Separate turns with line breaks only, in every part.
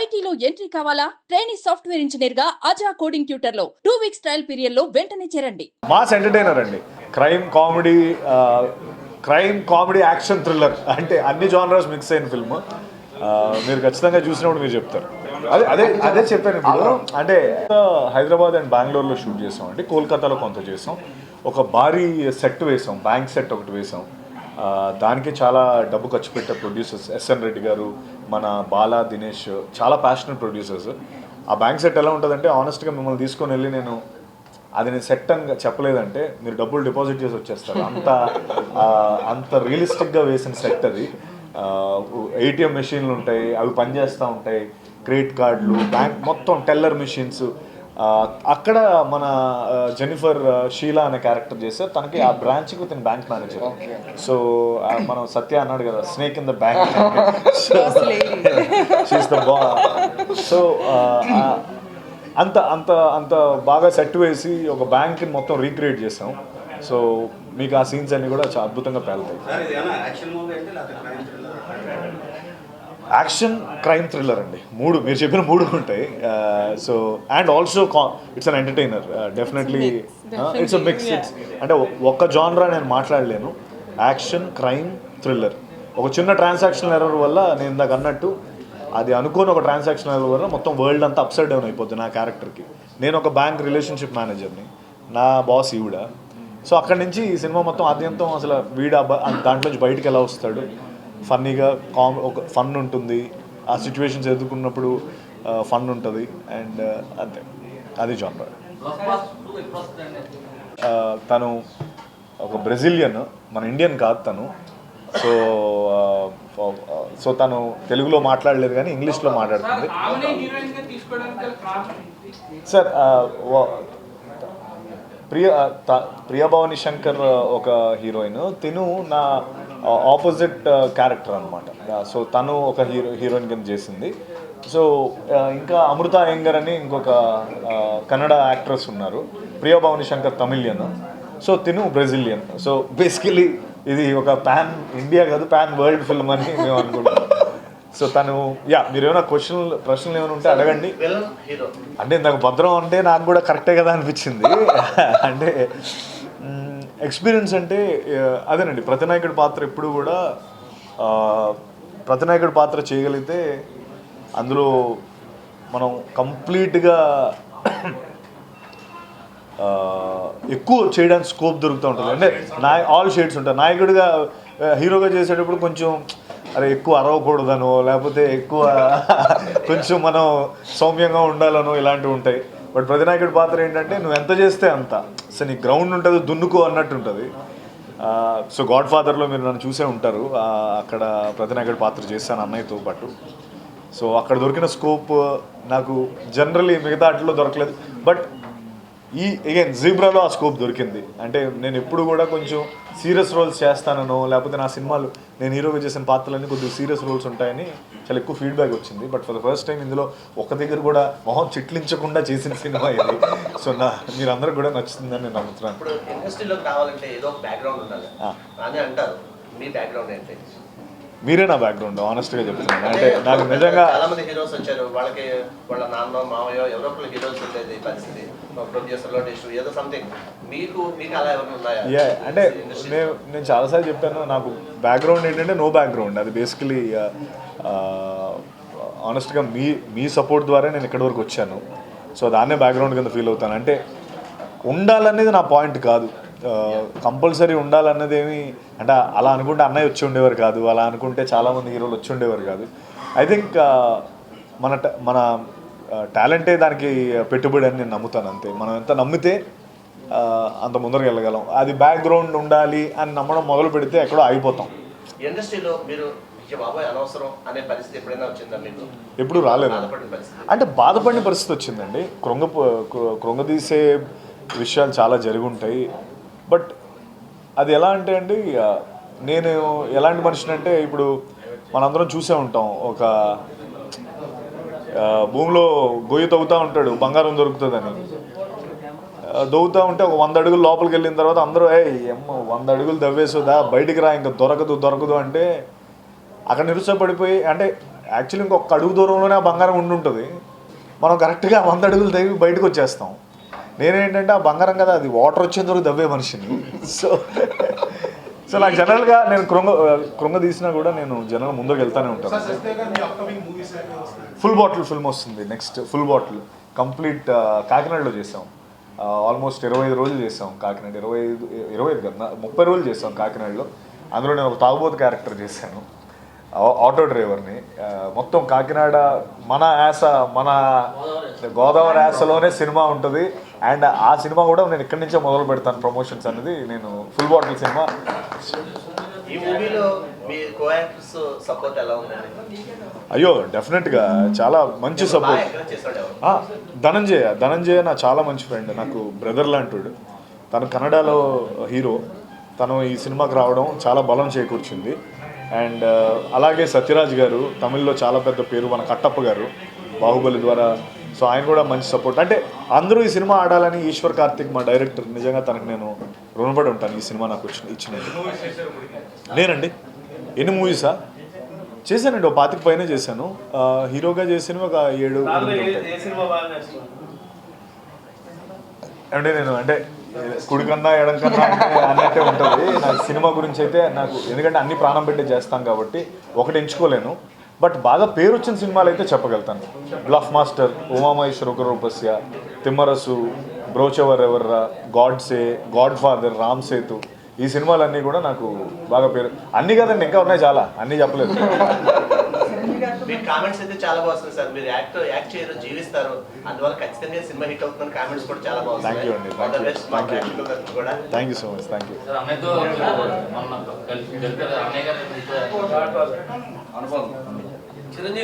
ఐటీలో ఎంట్రీ కావాలా? Training software ఇంజనీర్గా అజా కోడింగ్ ట్యూటర్లో టూ వీక్స్ ట్రయల్ పీరియడ్లో వెంటనే చేరండి.
మాస్ ఎంటర్టైనర్ అండి. Crime comedy crime comedy action thriller అంటే అన్ని జానర్స్ మిక్స్ అయిన ఫిల్మ్. మీరు ఖచ్చితంగా చూసినప్పుడు మీరు చెప్తారు. అదే అదే అదే చెప్పాను ఇప్పుడు. అంటే హైదరాబాద్ అండ్ బెంగళూరులో షూట్ చేసాం అంటే కోల్కతాలో కొంత చేసాం. ఒక భారీ సెట్ వేసాం. బ్యాంక్ సెట్ ఒకటి వేసాం. దానికి చాలా డబ్బు ఖర్చు పెట్టే ప్రొడ్యూసర్స్ ఎస్ఎన్ రెడ్డి గారు మన బాలా దినేష్ చాలా ప్యాషనెట్ ప్రొడ్యూసర్స్ ఆ బ్యాంక్ సెట్ ఎలా ఉంటుందంటే ఆనెస్ట్గా మిమ్మల్ని తీసుకొని వెళ్ళి నేను అది నేను సెట్ అని చెప్పలేదంటే మీరు డబ్బులు డిపాజిట్ చేసి వచ్చేస్తారు. అంత అంత రియలిస్టిక్గా వేసిన సెట్ అది. ఏటీఎం మెషిన్లు ఉంటాయి అవి పనిచేస్తూ ఉంటాయి. క్రెడిట్ కార్డులు బ్యాంక్ మొత్తం టెల్లర్ మెషిన్స్ అక్కడ మన జెనిఫర్ షీలా అనే క్యారెక్టర్ చేస్తే తనకి ఆ బ్రాంచ్కి తన బ్యాంక్ మేనేజర్ సో మనం సత్య అన్నాడు కదా snake in the bank so అంత అంత అంత బాగా సెట్ వేసి ఒక బ్యాంక్ని మొత్తం రీక్రియేట్ చేసాం. సో మీకు ఆ సీన్స్ అన్ని కూడా చాలా అద్భుతంగా పేలుతాయి.
యాక్షన్ క్రైమ్ థ్రిల్లర్
అండి. మూడు మీరు చెప్పిన మూడు ఉంటాయి. So and also it's an entertainer. Definitely it's mix it's అంటే ఒక్క జాన్రా నేను మాట్లాడలేను. Action crime thriller. ఒక చిన్న ట్రాన్సాక్షన్ ఎర్రర్ వల్ల నేను ఇందాక అన్నట్టు అది అనుకోని ఒక ట్రాన్సాక్షన్ ఎర్రర్ వల్ల మొత్తం వరల్డ్ అంతా అప్సైడ్ డౌన్ అయిపోద్ది నా క్యారెక్టర్కి. నేను ఒక బ్యాంక్ రిలేషన్షిప్ మేనేజర్ని. నా బాస్ ఈవిడ. సో అక్కడి నుంచి ఈ సినిమా మొత్తం ఆద్యంతం అసలు వీడు దాంట్లోంచి బయటికి ఎలా వస్తాడు? ఫన్నీగా కామ్ ఒక ఫన్ ఉంటుంది. ఆ సిచ్యువేషన్స్ ఎదుర్కొన్నప్పుడు ఫన్ ఉంటుంది. అండ్ అంతే. అది జానర్ తను ఒక బ్రెజిలియన్ మన ఇండియన్ కాదు తను. సో సో తను తెలుగులో మాట్లాడలేదు కానీ ఇంగ్లీష్లో మాట్లాడుతుంది. సార్ ప్రియ ఆ, ప్రియభవాని శంకర్ ఒక హీరోయిన్. తిను నా ఆపోజిట్ క్యారెక్టర్ అనమాట సో తను ఒక హీరో హీరోయిన్ కింద చేసింది. సో ఇంకా అమృత అయ్యంగర్ అని ఇంకొక కన్నడ యాక్ట్రెస్ ఉన్నారు. ప్రియభవాని శంకర్ తమిళియన్. సో తిను బ్రెజిలియన్. సో బేసికలీ ఇది ఒక పాన్ ఇండియా కాదు పాన్ వరల్డ్ ఫిల్మ్ అని మేము అనుకుంటాం సో తను యా మీరు ఏమైనా క్వశ్చన్ ప్రశ్నలు ఏమైనా ఉంటే అడగండి. అంటే నాకు భద్రం అంటే నాకు కూడా కరెక్టే కదా అనిపించింది. అంటే ఎక్స్పీరియన్స్ అంటే అదేనండి. ప్రతినాయకుడి పాత్ర ఎప్పుడు కూడా ప్రతినాయకుడి పాత్ర చేయగలిగితే అందులో మనం కంప్లీట్గా ఎక్కువ చేయడానికి స్కోప్ దొరుకుతూ ఉంటుంది. అంటే నాయ ఆల్ షేడ్స్ ఉంటాయి. నాయకుడిగా హీరోగా చేసేటప్పుడు కొంచెం అరే ఎక్కువ అరవకూడదనో లేకపోతే ఎక్కువ కొంచెం మనం సౌమ్యంగా ఉండాలనో ఇలాంటివి ఉంటాయి. బట్ ప్రతినాయకుడి పాత్ర ఏంటంటే నువ్వు ఎంత చేస్తే అంత. సో నీ గ్రౌండ్ ఉంటుంది దున్నుకో అన్నట్టు ఉంటుంది. సో గాడ్ ఫాదర్లో మీరు నన్ను చూసే ఉంటారు. అక్కడ ప్రతినాయకుడి పాత్ర చేశాను అన్నయ్యతో పాటు. సో అక్కడ దొరికిన స్కోప్ నాకు జనరలీ మిగతా వాటిలో దొరకలేదు. బట్ ఈ అగైన్ జీబ్రాలో ఆ స్కోప్ దొరికింది. అంటే నేను ఎప్పుడు కూడా కొంచెం సీరియస్ రోల్స్ చేస్తానో లేకపోతే నా సినిమాలు నేను హీరోగా చేసిన పాత్రలన్నీ కొద్దిగా సీరియస్ రోల్స్ ఉంటాయని చాలా ఎక్కువ ఫీడ్బ్యాక్ వచ్చింది. But for the first time ఇందులో ఒక దగ్గర కూడా మొహం చిట్లించకుండా చేసిన సినిమా ఇది. సో నా మీరందరూ కూడా నచ్చుతుందని నేను నమ్ముతున్నాను.
ఇప్పుడు ఇండస్ట్రీలోకి రావాలంటే ఏదో బ్యాక్గ్రౌండ్ ఉండాలి. అంటారు. మీ బ్యాక్గ్రౌండ్
మీరే నా బ్యాక్గ్రౌండ్ ఆనెస్ట్గా చెప్తున్నాను. అంటే నాకు నిజంగా
చాలా మంది హీరోస్ వచ్చారు. వాళ్ళకి వాళ్ళ నాన్న మామయ్య ఎవరో హీరోస్ ఉండేది పరిస్థితి. డిస్ట్రీ ఏదో సంథింగ్ మీకు మీకు అలా ఎవరైనా ఉన్నాయా?
యా అంటే నేను నేను చాలాసార్లు చెప్పాను నాకు బ్యాక్గ్రౌండ్ ఏంటంటే నో బ్యాక్గ్రౌండ్ అది బేసికలీ ఆనెస్ట్గా మీ మీ సపోర్ట్ ద్వారా నేను ఇక్కడి వరకు వచ్చాను. సో దాన్నే బ్యాక్గ్రౌండ్ కింద ఫీల్ అవుతాను. అంటే ఉండాలనేది నా పాయింట్ కాదు. కంపల్సరీ ఉండాలన్నది ఏమి అంటే అలా అనుకుంటే అన్నయ్య వచ్చి ఉండేవారు కాదు అలా అనుకుంటే చాలామంది హీరోలు వచ్చి ఉండేవారు కాదు. ఐ థింక్ మన ta- మన టాలెంటే దానికి పెట్టుబడి అని నేను నమ్ముతాను అంతే. మనం ఎంత నమ్మితే ఆ, అంత ముందరకు వెళ్ళగలం. అది బ్యాక్గ్రౌండ్ ఉండాలి అని నమ్మడం మొదలు పెడితే ఎక్కడో అయిపోతాం
ఇండస్ట్రీలో మీరు "ఇక బాబాయ్ అనవసరం అనే పరిస్థితి ఎప్పుడైనా వచ్చిందా మీకు?
ఎప్పుడు రాలేదు అంటే బాధపడిన పరిస్థితి వచ్చిందండి. కృంగ కృంగదీసే విషయాలు చాలా జరుగుంటాయి బట్ అది ఎలా అంటే అండి నేను ఎలాంటి మనిషిని అంటే ఇప్పుడు మనందరం చూసే ఉంటాం. ఒక భూమిలో గొయ్యి తవ్వుతూ ఉంటాడు బంగారం దొరుకుతుందని. దవ్వుతూ ఉంటే ఒక వంద అడుగులు లోపలికి వెళ్ళిన తర్వాత అందరూ ఏ ఎమ్మ వంద అడుగులు దవ్వేసుదా బయటికి రా ఇంకా దొరకదు దొరకదు అంటే అక్కడ నిరుత్సాహపడిపోయి అంటే యాక్చువల్లీ ఇంకొక అడుగు దూరంలోనే ఆ బంగారం ఉండి ఉంటుంది. మనం కరెక్ట్గా వంద అడుగులు తవ్వి బయటకు వచ్చేస్తాం. నేనేంటంటే ఆ బంగారం కదా అది వాటర్ వచ్చేంత వరకు దవ్వే మనిషిని. సో సో నాకు జనరల్గా నేను కృంగ కృంగ తీసినా కూడా నేను జనరల్ ముందుకు వెళ్తానే ఉంటాను. ఫుల్ బాటిల్ ఫిల్మ్ వస్తుంది నెక్స్ట్ ఫుల్ బాటిల్ కంప్లీట్ కాకినాడలో చేసాం. ఆల్మోస్ట్ ఇరవై ఐదు రోజులు చేసాం కాకినాడ. ఇరవై ఐదు ఇరవై ఐదు కదా ముప్పై రోజులు చేసాం కాకినాడలో. అందులో నేను ఒక తాగుబోతు క్యారెక్టర్ చేశాను. ఆటో డ్రైవర్ని ఆ, మొత్తం కాకినాడ మన యాస మన గోదావరి యాసలోనే సినిమా ఉంటుంది. అండ్ ఆ సినిమా కూడా నేను ఇక్కడి నుంచే మొదలు పెడతాను ప్రమోషన్స్ అనేది. నేను ఫుల్ బాటిల్ సినిమా. అయ్యో డెఫినెట్గా చాలా మంచి సపోర్ట్ ధనంజయ. ధనంజయ నా చాలా మంచి ఫ్రెండ్ నాకు బ్రదర్ లాంటివాడు. తను కన్నడలో హీరో తను ఈ సినిమాకి రావడం చాలా బలం చేకూర్చింది. అండ్ అలాగే సత్యరాజ్ గారు తమిళ్ళో చాలా పెద్ద పేరు మన కట్టప్ప గారు బాహుబలి ద్వారా సో ఆయన కూడా మంచి సపోర్ట్ అంటే అందరూ ఈ సినిమా ఆడాలని ఈశ్వర్ కార్తిక్ మా డైరెక్టర్ నిజంగా తనకు నేను రుణపడి ఉంటాను ఈ సినిమా నాకు వచ్చిన నేనండి? ఎన్ని మూవీసా చేశానండి ఒక పాతిక పైన చేశాను. హీరోగా చేసినవి ఒక ఏడు అంటే నేను అంటే కుడి కన్నా ఎడం కన్నా అంటే అన్నట్టే ఉంటుంది. నాకు సినిమా గురించి అయితే నాకు ఎందుకంటే అన్ని ప్రాణం పెట్టి చేస్తాం కాబట్టి ఒకటి ఎంచుకోలేను. బట్ బాగా పేరు వచ్చిన సినిమాలు అయితే చెప్పగలుగుతాను. Bluff master Umamaheswara Roopasya Thimmarusu Brochevarevarura Godse god father Ram Setu ఈ సినిమాలన్నీ కూడా నాకు బాగా పేరు అన్నీ కదండి ఇంకా ఉన్నాయి చాలా అన్నీ చెప్పలేదు.
మీ కామెంట్స్ అయితే చాలా బాగుంది సార్. మీరు యాక్ట్ యాక్ట్ చేయరు జీవిస్తారు. అందువల్ల ఖచ్చితంగా ఈ సినిమా హిట్ అవుతుందని కామెంట్స్ కూడా చాలా
అండి.
ప్రేక్షకులందరికీ కూడా.
Thank you so much thank you
sir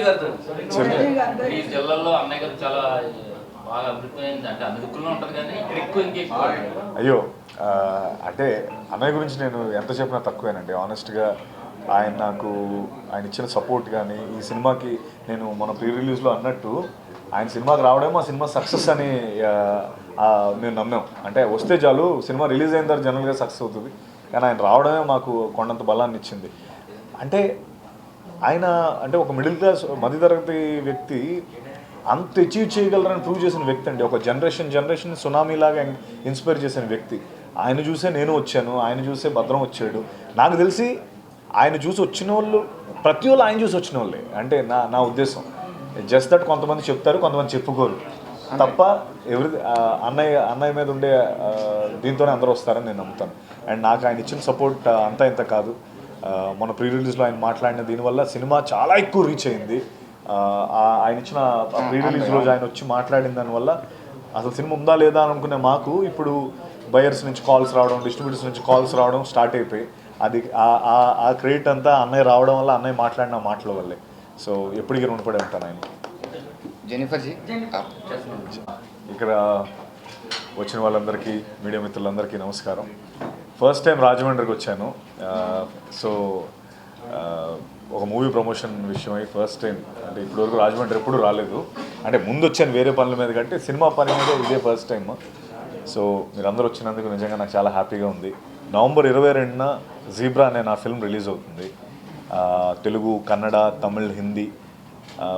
గారు జిల్లాలో అన్నయ్య గారు చాలా బాగా అంటే ఉంటుంది కానీ ఎక్కువ ఇంకెక్కువ
అయ్యో అంటే అన్నయ్య గురించి నేను ఎంత చెప్పినా తక్కువేనండి. ఆనెస్ట్గా ఆయన నాకు ఆయన ఇచ్చిన సపోర్ట్ కానీ ఈ సినిమాకి నేను మన ప్రీ రిలీజ్లో అన్నట్టు ఆయన సినిమాకి రావడమే మా సినిమా సక్సెస్ అని మేము నమ్మాం. అంటే వస్తే చాలు సినిమా రిలీజ్ అయిన తర్వాత జనరల్గా సక్సెస్ అవుతుంది. కానీ ఆయన రావడమే మాకు కొండంత బలాన్ని ఇచ్చింది అంటే ఆయన అంటే ఒక మిడిల్ క్లాస్ మధ్యతరగతి వ్యక్తి అంత అచీవ్ చేయగలరని ప్రూవ్ చేసిన వ్యక్తి అండి. ఒక జనరేషన్ జనరేషన్ సునామీ లాగా ఇన్స్పైర్ చేసిన వ్యక్తి. ఆయన చూసే నేను వచ్చాను ఆయన చూసే భద్రం వచ్చాడు. నాకు తెలిసి ఆయన చూసి వచ్చిన వాళ్ళు ప్రతి వాళ్ళు ఆయన చూసి వచ్చిన వాళ్ళే. అంటే నా నా ఉద్దేశం. జస్ట్ దట్ కొంతమంది చెప్తారు కొంతమంది చెప్పుకోరు. తప్ప ఎవరి అన్నయ్య అన్నయ్య మీద ఉండే దీంతోనే అందరూ వస్తారని నేను నమ్ముతాను. అండ్ నాకు ఆయన ఇచ్చిన సపోర్ట్ అంతా ఇంత కాదు. మన ప్రీ రిలీజ్లో ఆయన మాట్లాడిన దీనివల్ల సినిమా చాలా ఎక్కువ రీచ్ అయింది. ఆయన ఇచ్చిన ప్రీ రిలీజ్ రోజు ఆయన వచ్చి మాట్లాడిన దానివల్ల అసలు సినిమా ఉందా లేదా అని అనుకునే మాకు ఇప్పుడు బయర్స్ నుంచి కాల్స్ రావడం డిస్ట్రిబ్యూటర్స్ నుంచి కాల్స్ రావడం స్టార్ట్ అయిపోయి అది ఆ- ఆ- ఆ క్రెడిట్ అంతా అన్నయ్య రావడం వల్ల అన్నయ్య మాట్లాడిన మాటల వల్లే. సో ఎప్పటికీ రుణపడి ఉంటాను ఆయన.
జెనిఫర్ జీ
ఇక్కడ వచ్చిన వాళ్ళందరికీ మీడియా మిత్రులందరికీ నమస్కారం. ఫస్ట్ టైం రాజమండ్రికి వచ్చాను. సో ఒక మూవీ ప్రమోషన్ విషయమై ఫస్ట్ టైం అంటే ఇప్పటివరకు రాజమండ్రి ఎప్పుడు రాలేదు. అంటే ముందు వచ్చాను వేరే పనుల మీద కంటే సినిమా పని మీద ఇదే ఫస్ట్ టైం సో మీరందరూ వచ్చినందుకు నిజంగా నాకు చాలా హ్యాపీగా ఉంది. నవంబర్ ఇరవై రెండున జీబ్రా అనే నా ఫిల్మ్ రిలీజ్ అవుతుంది. తెలుగు కన్నడ తమిళ్ హిందీ.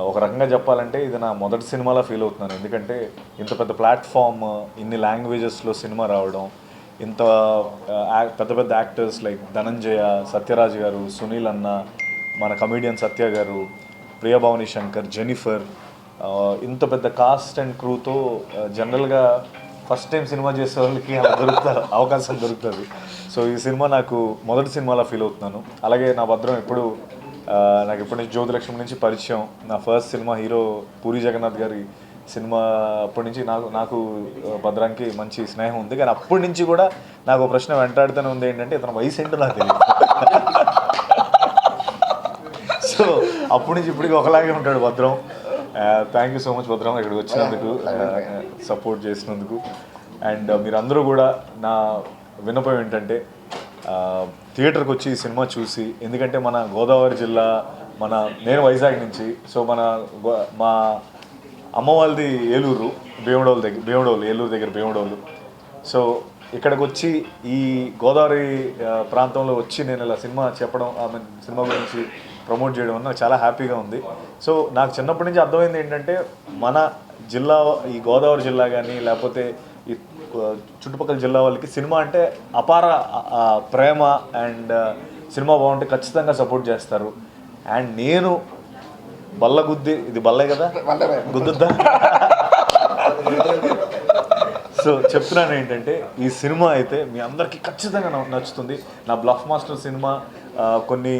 ఒక రకంగా చెప్పాలంటే ఇది నా మొదటి సినిమాలా ఫీల్ అవుతున్నాను. ఎందుకంటే ఇంత పెద్ద ప్లాట్ఫామ్ ఇన్ని లాంగ్వేజెస్లో సినిమా రావడం ఇంత పెద్ద పెద్ద యాక్టర్స్ లైక్ ధనంజయ సత్యరాజ్ గారు సునీల్ అన్న మన కమీడియన్ సత్య గారు ప్రియభావని శంకర్ జెనిఫర్ ఇంత పెద్ద కాస్ట్ అండ్ క్రూతో జనరల్గా ఫస్ట్ టైం సినిమా చేసే వాళ్ళకి అలా దొరుకుతారు అవకాశం దొరుకుతుంది. సో ఈ సినిమా నాకు మొదటి సినిమాలా ఫీల్ అవుతున్నాను. అలాగే నా భద్రం ఎప్పుడు నాకు ఎప్పటి నుంచి జ్యోతిలక్ష్మి నుంచి పరిచయం నా ఫస్ట్ సినిమా హీరో పూరి జగన్నాథ్ గారి సినిమా అప్పటి నుంచి నాకు నాకు భద్రానికి మంచి స్నేహం ఉంది. కానీ అప్పటి నుంచి కూడా నాకు ఒక ప్రశ్న వెంటాడుతూనే ఉంది ఏంటంటే ఇతను వయసు ఏంటో నాకు తెలియదు సో అప్పటి నుంచి ఇప్పటికి ఒకలాగే ఉంటాడు భద్రం. థ్యాంక్ యూ సో మచ్ భద్రం ఇక్కడికి వచ్చినందుకు సపోర్ట్ చేసినందుకు. అండ్ మీరందరూ కూడా నా విన్నపం ఏంటంటే థియేటర్కి వచ్చి ఈ సినిమా చూసి ఎందుకంటే మన గోదావరి జిల్లా మన నేను వైజాగ్ నుంచి సో మన మా అమ్మ వాళ్ళది ఏలూరు భీమడోలు దగ్గర భీమడోలు ఏలూరు దగ్గర భీమడోలు. సో ఇక్కడికి వచ్చి ఈ గోదావరి ప్రాంతంలో వచ్చి నేను ఇలా సినిమా చెప్పడం ఆమె సినిమా గురించి ప్రమోట్ చేయడం వల్ల నాకు చాలా హ్యాపీగా ఉంది. సో నాకు చిన్నప్పటి నుంచి అర్థమైంది ఏంటంటే మన జిల్లా ఈ గోదావరి జిల్లా కానీ లేకపోతే ఈ చుట్టుపక్కల జిల్లా వాళ్ళకి సినిమా అంటే అపార ప్రేమ అండ్ సినిమా బాగుంటే ఖచ్చితంగా సపోర్ట్ చేస్తారు. అండ్ నేను బల్ల గుద్ది ఇది బల్లే కదా? గుద్దుద్దా? సో చెప్తున్నాను ఏంటంటే ఈ సినిమా అయితే మీ అందరికీ ఖచ్చితంగా నచ్చుతుంది. నా బ్లఫ్ మాస్టర్ సినిమా కొన్ని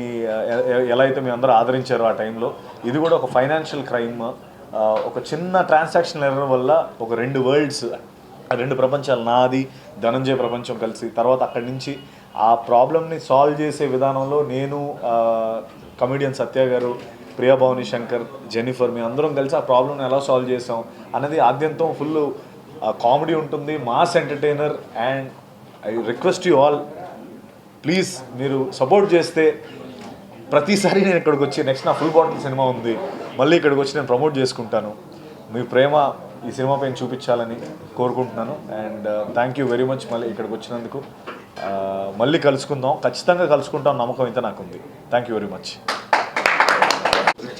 ఎలా అయితే మీ అందరూ ఆదరించారో ఆ టైంలో ఇది కూడా ఒక ఫైనాన్షియల్ క్రైమ్ ఒక చిన్న ట్రాన్సాక్షన్ ఎర్రర్ వల్ల ఒక రెండు వరల్డ్స్ రెండు ప్రపంచాలు నాది ధనంజయ ప్రపంచం కలిసి తర్వాత అక్కడి నుంచి ఆ ప్రాబ్లమ్ని సాల్వ్ చేసే విధానంలో నేను కమిడియన్ సత్య గారు ప్రియా శంకర్ జెనిఫర్ మీ అందరం కలిసి ఆ ప్రాబ్లమ్ని ఎలా సాల్వ్ చేసాం అనేది ఆద్యంతం ఫుల్ కామెడీ ఉంటుంది mass entertainer and I request you all please మీరు సపోర్ట్ చేస్తే ప్రతిసారి నేను ఇక్కడికి వచ్చి నెక్స్ట్ నా ఫుల్ బాటిల్ సినిమా ఉంది మళ్ళీ ఇక్కడికి వచ్చి నేను ప్రమోట్ చేసుకుంటాను. మీ ప్రేమ ఈ సినిమా పైన చూపించాలని కోరుకుంటున్నాను and thank you very much మళ్ళీ ఇక్కడికి వచ్చినందుకు. Uh, మళ్ళీ కలుసుకుందాం ఖచ్చితంగా కలుసుకుంటాం నమ్మకం అయితే నాకు ఉంది థ్యాంక్ యూ వెరీ మచ్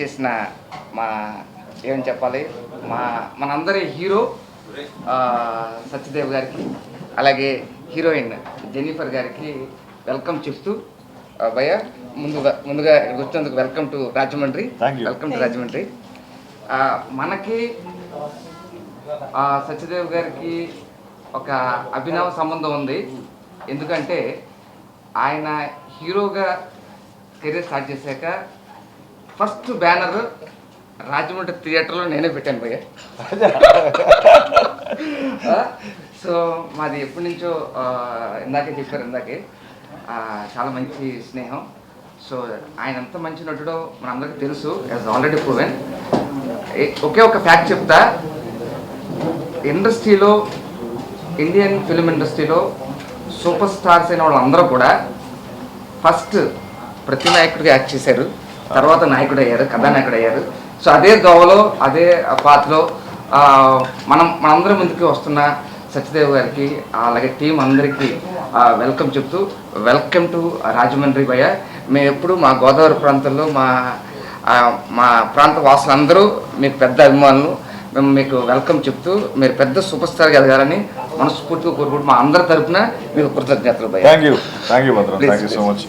చేసిన మా ఏమని చెప్పాలి? మా మనందరి హీరో సత్యదేవ్ గారికి అలాగే హీరోయిన్ జెన్నిఫర్ గారికి వెల్కమ్ చెప్తూ ఆ, భయ్య ముందుగా ముందుగా వచ్చినందుకు welcome to Rajahmundry.
Thank you.
Welcome to Rajahmundry. ఆ, మనకి సత్యదేవ్ గారికి ఒక అభినవ సంబంధం ఉంది. ఎందుకంటే ఆయన హీరోగా కెరీర్ స్టార్ట్ చేశాక ఫస్ట్ బ్యానర్ రాజమండ్రి థియేటర్లో నేనే పెట్టాను భయ్య. ఆ, సో మాది ఎప్పటి నుంచో ఇందాకే చెప్పారు ఇందాకే. చాలా మంచి స్నేహం. సో ఆయన ఎంత మంచి నటుడో మనందరికీ తెలుసు. యాజ్ ఆల్రెడీ ప్రూవెన్ ఒకే ఒక ఫ్యాక్ట్ చెప్తా. ఇండస్ట్రీలో ఇండియన్ ఫిలిం ఇండస్ట్రీలో సూపర్ స్టార్స్ అయిన వాళ్ళందరూ కూడా ఫస్ట్ ప్రతి నాయకుడిగా యాక్ట్ చేశారు. తర్వాత నాయకుడు అయ్యారు కథానాయకుడు అయ్యారు సో అదే దోవలో అదే పాత్రలో మనం మనందరం ముందుకు వస్తున్న సత్యదేవ్ గారికి అలాగే టీం అందరికీ వెల్కమ్ చెప్తూ వెల్కమ్ టు రాజమండ్రి భయ్య. మేము ఎప్పుడు మా గోదావరి ప్రాంతంలో మా మా ప్రాంత వాసులందరూ మీకు పెద్ద అభిమానులు. మేము మీకు వెల్కమ్ చెప్తూ మీరు పెద్ద సూపర్ స్టార్ ఎదగాలని మనస్ఫూర్తిగా కోరుకుంటూ మా అందరి తరపున మీకు కృతజ్ఞతలు భయ్య.
Thank you thank you so much